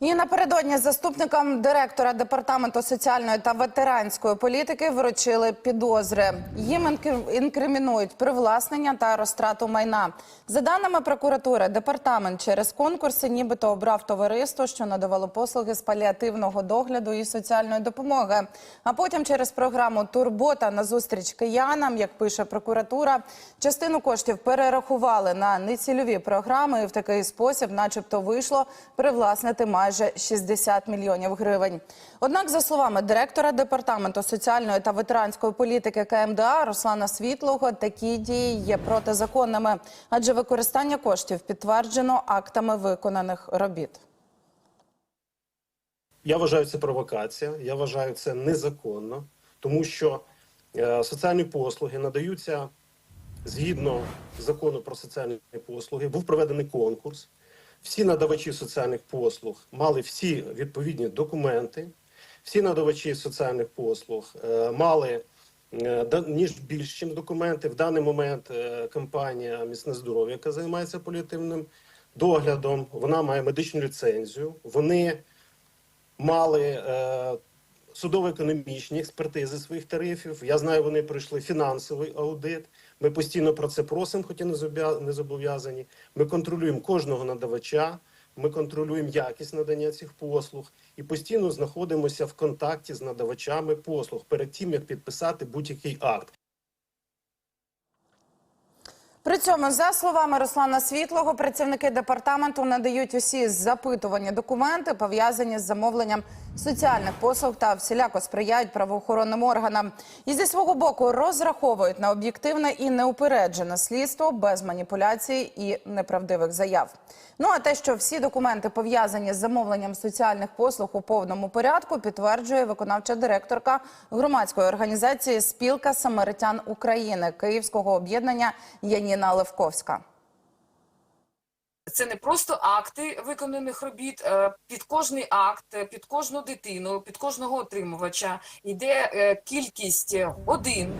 І напередодні заступникам директора департаменту соціальної та ветеранської політики вручили підозри. Їм інкримінують привласнення та розтрату майна. За даними прокуратури, департамент через конкурси нібито обрав товариство, що надавало послуги з паліативного догляду і соціальної допомоги. А потім через програму Турбота на зустріч киянам, як пише прокуратура, частину коштів перерахували на нецільові програми, і в такий спосіб, начебто, вийшло привласнити майже 60 мільйонів гривень. Однак, за словами директора департаменту соціальної та ветеранської політики КМДА Руслана Світлого, такі дії є протизаконними, адже використання коштів підтверджено актами виконаних робіт. Я вважаю це провокація. Я вважаю це незаконно, тому що е, соціальні послуги надаються згідно закону про соціальні послуги. Був проведений конкурс. Всі надавачі соціальних послуг мали всі відповідні документи. Всі надавачі соціальних послуг е, мали е, ніж більш ніж документи. В даний момент е, компанія Міцне здоров'я, яка займається поліативним доглядом, вона має медичну ліцензію. Вони мали судово-економічні експертизи своїх тарифів. Я знаю, вони пройшли фінансовий аудит. Ми постійно про це просимо, хоча не зобов'язані. Ми контролюємо кожного надавача. Ми контролюємо якість надання цих послуг і постійно знаходимося в контакті з надавачами послуг перед тим, як підписати будь-який акт. При цьому, за словами Руслана Світлого, працівники департаменту надають усі запитувані документи, пов'язані з замовленням соціальних послуг та всіляко сприяють правоохоронним органам. І зі свого боку розраховують на об'єктивне і неупереджене слідство без маніпуляцій і неправдивих заяв. Ну а те, що всі документи пов'язані з замовленням соціальних послуг у повному порядку, підтверджує виконавча директорка громадської організації Спілка Самаритян України Київського об'єднання Яніна Левковська. Це не просто акти виконаних робіт. е, Під кожний акт, е, під кожну дитину, під кожного отримувача йде е, кількість годин,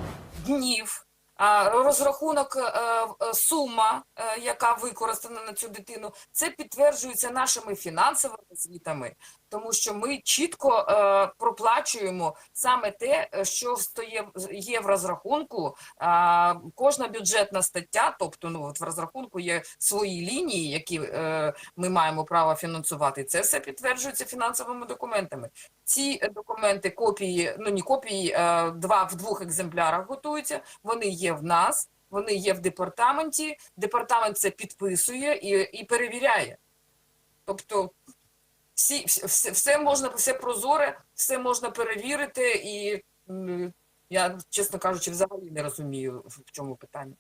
днів, розрахунок е, е, сума, е, яка використана на цю дитину. Це підтверджується нашими фінансовими звітами, тому що ми чітко проплачуємо саме те, що є в розрахунку. Кожна бюджетна стаття, тобто ну от в розрахунку є свої лінії, які ми маємо право фінансувати. Це все підтверджується фінансовими документами. Ці документи, копії, ну не копії, два в двох екземплярах готуються. Вони є в нас, вони є в департаменті. Департамент це підписує і, і перевіряє. Тобто всі, все, все можна, все прозоре, все можна перевірити, і я, чесно кажучи, взагалі не розумію, в чому питання.